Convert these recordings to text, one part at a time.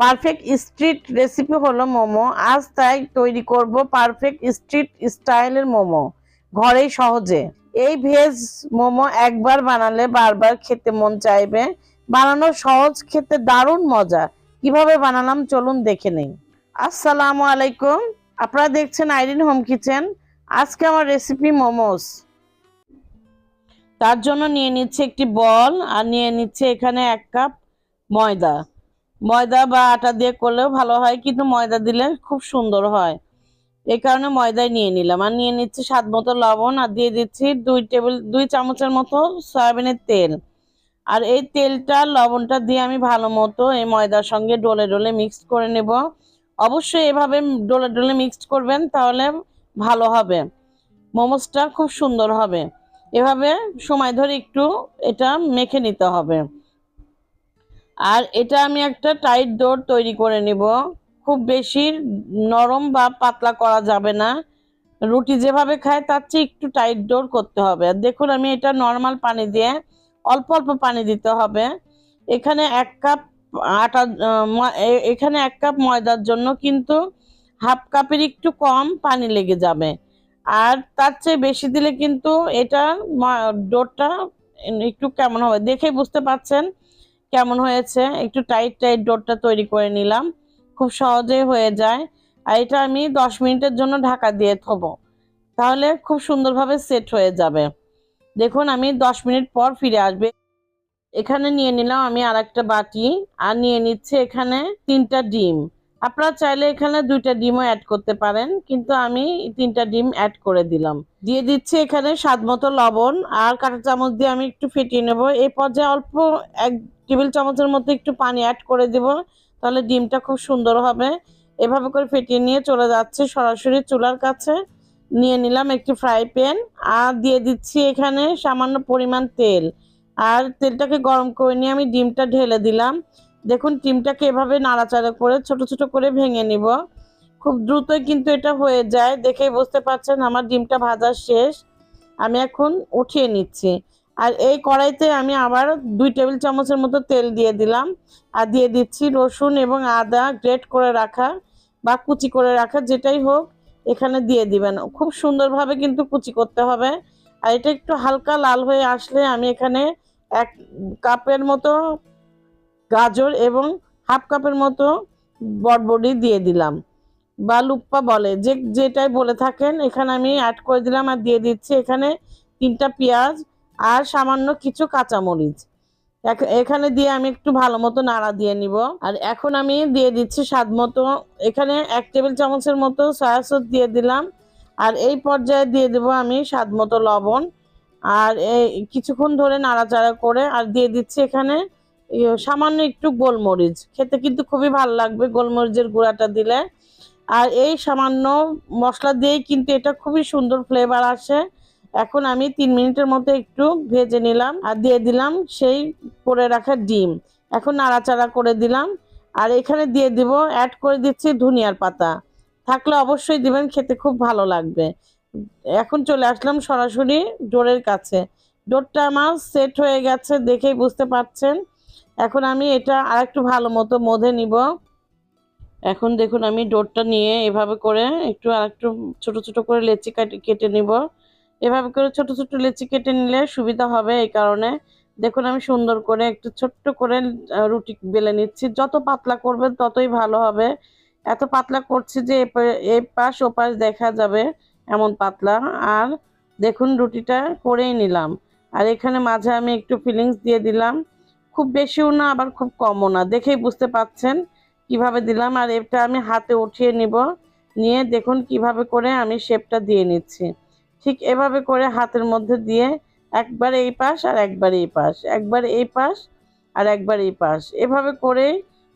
Perfect street recipe হলো মোমো। আজ তাই তৈরি করব পারফেক্ট স্ট্রিট স্টাইলের মোমো। ঘরেই সহজে। এই ভেজ মোমো একবার বানালে বারবার খেতে মন চাইবে। বানানো সহজ, খেতে দারুণ মজা। কীভাবে বানালাম চলুন দেখে নেই। আসসালামু আলাইকুম। আপনারা দেখছেন আইরিন হোম কিচেন। আজকে আমার রেসিপি মোমোস। তার জন্য নিয়ে নিচ্ছে একটি বল আর নিয়ে নিচ্ছে এখানে এক কাপ ময়দা। ময়দা বা আটা দিয়ে করলেও ভালো হয়, কিন্তু ময়দা দিলে খুব সুন্দর হয়। এই কারণে ময়দায় নিয়ে নিলাম। আর নিয়ে নিচ্ছি স্বাদ মতো লবণ, আর দিয়ে দিচ্ছি দুই টেবিল, দুই চামচের মতো সয়াবিনের তেল। আর এই তেলটা, লবণটা দিয়ে আমি ভালো মতো এই ময়দার সঙ্গে ডোলে ডোলে মিক্সড করে নেব। অবশ্যই এভাবে ডলে ডোলে মিক্সড করবেন, তাহলে ভালো হবে। মোমোসটা খুব সুন্দর হবে। এভাবে সময় ধরে একটু এটা মেখে নিতে হবে। আর এটা আমি একটা টাইট ডোর তৈরি করে নিব। খুব বেশি নরম বা পাতলা করা যাবে না। রুটি যেভাবে খায়, তার চেয়ে একটু টাইট ডোর করতে হবে। দেখুন, আমি এটা নর্মাল পানি দিয়ে অল্প অল্প পানি দিতে হবে। এখানে এক কাপ আটা এখানে এক কাপ ময়দার জন্য কিন্তু হাফ কাপের একটু কম পানি লেগে যাবে। আর তার চেয়ে বেশি দিলে কিন্তু এটা ডোরটা একটু কেমন হবে? দেখেই বুঝতে পারছেন? কেমন হয়েছে? একটু টাইট টাইট ডোরটা তৈরি করে নিলাম। খুব সহজেই হয়ে যায়। আর এটা আমি দশ মিনিটের জন্য ঢাকা দিয়ে থবো। তাহলে খুব সুন্দরভাবে সেট হয়ে যাবে। দেখুন, আমি দশ মিনিট পর ফিরে আসবে। এখানে নিয়ে নিলাম আমি আর একটা বাটি। আর নিয়ে নিচ্ছে এখানে তিনটা ডিম। আপনারা চাইলে এখানে দুইটা ডিমও অ্যাড করতে পারেন, কিন্তু আমি তিনটা ডিম অ্যাড করে দিলাম। দিয়ে দিচ্ছি এখানে স্বাদ মতো লবণ আর কাঁটা চামচ দিয়ে আমি একটু ফেটিয়ে নেব। এই পর্যায়ে অল্প এক টেবিল চামচের মতো একটু পানি অ্যাড করে দেব, তাহলে ডিমটা খুব সুন্দর হবে। এভাবে করে ফেটিয়ে নিয়ে চলে যাচ্ছে সরাসরি চুলার কাছে। নিয়ে নিলাম একটি ফ্রাই প্যান আর দিয়ে দিচ্ছি এখানে সামান্য পরিমাণ তেল। আর তেলটাকে গরম করে নিয়ে আমি ডিমটা ঢেলে দিলাম। দেখুন ডিমটাকে এভাবে নাড়াচাড়া করে, ছোট ছোট করে ভেঙে নিব। খুব দ্রুতই কিন্তু এটা হয়ে যায়, দেখেই বুঝতে পারছেন আমার ডিমটা ভাজা শেষ। আমি এখন উঠিয়ে নিচ্ছি। আর এই কড়াইতে আমি আবার দুই টেবিল চামচের মতো তেল দিয়ে দিলাম। আর দিয়ে দিচ্ছি রসুন এবং আদা গ্রেট করে রাখা বা কুচি করে রাখা, যেটাই হোক, এখানে দিয়ে দিবেন। খুব সুন্দরভাবে কিন্তু কুচি করতে হবে। আর এটা একটু হালকা লাল হয়ে আসলে আমি এখানে এক কাপের মতো গাজর এবং হাফ কাপের মতো বটবডি দিয়ে দিলাম। বা লুপ্পা বলে, যে যেটাই বলে থাকেন, এখানে আমি অ্যাড করে দিলাম আর দিয়ে দিচ্ছি এখানে তিনটা পেঁয়াজ আর সামান্য কিছু কাঁচামরিচ। এখ- এখানে দিয়ে আমি একটু ভালো মতো নাড়া দিয়ে নিব। আর এখন আমি দিয়ে দিচ্ছি স্বাদ মতো, এখানে এক টেবিল চামচের মতো সয়া সস দিয়ে দিলাম। আর এই পর্যায়ে দিয়ে দেব আমি স্বাদ মতো লবণ। আর এই কিছুক্ষণ ধরে নাড়াচাড়া করে, আর দিয়ে দিচ্ছি এখানে সামান্য একটু গোলমরিচ। খেতে কিন্তু খুবই ভালো লাগবে গোলমরিচের গুঁড়াটা দিলে। আর এই সামান্য মশলা দিয়েই কিন্তু এটা খুবই সুন্দর ফ্লেভার আসে। এখন আমি তিন মিনিটের মতো একটু ভেজে নিলাম আর দিয়ে দিলাম সেই করে রাখা ডিম। এখন নাড়াচাড়া করে দিলাম। আর এখানে দিয়ে দিব অ্যাড করে দিচ্ছি ধনিয়ার পাতা। থাকলে অবশ্যই দিবেন, খেতে খুব ভালো লাগবে। এখন চলে আসলাম সরাসরি ডোরের কাছে। ডোরটা আমার সেট হয়ে গেছে, দেখেই বুঝতে পারছেন। এখন আমি এটা আরেকটু ভালো মতো মধে নিব। এখন দেখুন, আমি ডোরটা নিয়ে এভাবে করে একটু আরেকটু ছোট ছোট করে লেচি কাটি কেটে নিব। এভাবে করে ছোট ছোট লেচি কেটে নিলে সুবিধা হবে এই কারণে। দেখুন, আমি সুন্দর করে একটু ছোট্ট করে রুটি বেলে নিচ্ছি। যত পাতলা করবেন ততই ভালো হবে। এত পাতলা করছি যে এ পা- পাশ ও পাশ দেখা যাবে এমন পাতলা। আর দেখুন, রুটিটা করেই নিলাম। আর এখানে মাঝে আমি একটু ফিলিংস দিয়ে দিলাম। খুব বেশিও না, আবার খুব কমও না। দেখেই বুঝতে পাচ্ছেন কীভাবে দিলাম। আর এটা আমি হাতে উঠিয়ে নিব। নিয়ে দেখুন কীভাবে করে আমি শেপটা দিয়ে নিচ্ছি। ঠিক এভাবে করে হাতের মধ্যে দিয়ে একবার এই পাশ আর একবার এই পাশ। একবার এই পাশ আর একবার এই পাশ। এভাবে করে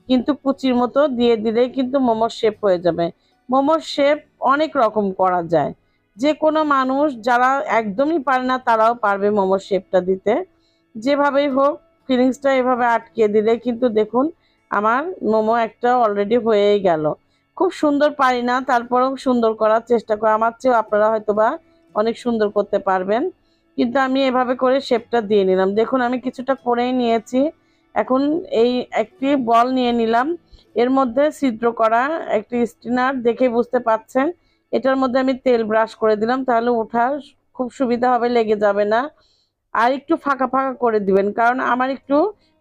কিন্তু কুচির মতো দিয়ে দিলেই কিন্তু মোমোর শেপ হয়ে যাবে। মোমোর শেপ অনেক রকম করা যায়। যে কোনো মানুষ যারা একদমই পারে না, তারাও পারবে মোমোর শেপটা দিতে। যেভাবেই হোক ফিলিংসটা এভাবে আটকে দিলে কিন্তু দেখুন, আমার মোমো একটা অলরেডি হয়েই গেল। খুব সুন্দর পারি না, তারপরেও সুন্দর করার চেষ্টা করি। আমার চেয়েও আপনারা হয়তো বা অনেক সুন্দর করতে পারবেন। কিন্তু আমি এভাবে করে শেপটা দিয়ে নিলাম। দেখুন, আমি কিছুটা করেই নিয়েছি। এখন এই একটি বল নিয়ে নিলাম। এর মধ্যে ছিদ্র করা একটি স্টিনার দেখে বুঝতে পাচ্ছেন। এটার মধ্যে আমি তেল ব্রাশ করে দিলাম। তাহলে ওঠার খুব সুবিধা হবে, লেগে যাবে না। আর একটু ফাঁকা ফাঁকা করে দিবেন, কারণ আমার একটু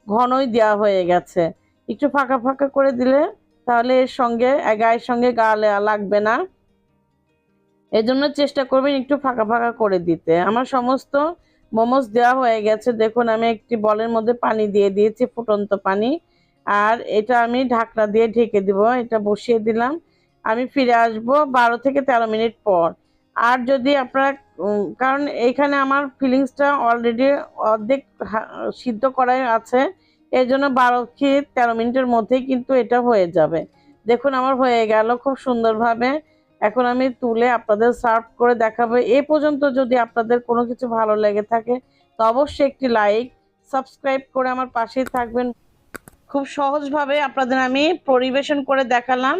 ঘনই দেওয়া হয়ে গেছে। একটু ফাঁকা ফাঁকা করে দিলে তাহলে এর সঙ্গে গায়ের সঙ্গে গা লাগবে না। এজন্য চেষ্টা করবেন একটু ফাঁকা ফাঁকা করে দিতে। আমার সমস্ত মোমোস দেওয়া হয়ে গেছে। দেখুন, আমি একটি বলের মধ্যে পানি দিয়ে দিয়েছি, ফুটন্ত পানি। আর এটা আমি ঢাকনা দিয়ে ঢেকে দিব, এটা বসিয়ে দিলাম। আমি ফিরে আসব বারো থেকে তেরো মিনিট পর। আর যদি আপনারা কারণ এইখানে আমার ফিলিংসটা অলরেডি অর্ধেক সিদ্ধ করাই আছে। এই জন্য বারো কি তেরো মিনিটের মধ্যেই কিন্তু এটা হয়ে যাবে। দেখুন, আমার হয়ে গেল খুব সুন্দরভাবে। এখন আমি তুলে আপনাদের সার্ভ করে দেখাবো। এ পর্যন্ত যদি আপনাদের কোনো কিছু ভালো লেগে থাকে, তো অবশ্যই একটি লাইক, সাবস্ক্রাইব করে আমার পাশেই থাকবেন। খুব সহজভাবে আপনাদের আমি পরিবেশন করে দেখালাম।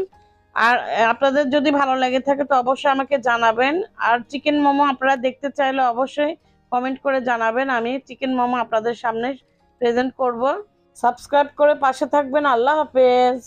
আর আপনাদের যদি ভালো লাগে থাকে তো অবশ্যই আমাকে জানাবেন। আর চিকেন মোমো আপনারা দেখতে চাইলে অবশ্যই কমেন্ট করে জানাবেন। আমি চিকেন মোমো আপনাদের সামনে প্রেজেন্ট করব। সাবস্ক্রাইব করে পাশে থাকবেন। আল্লাহ হাফেজ।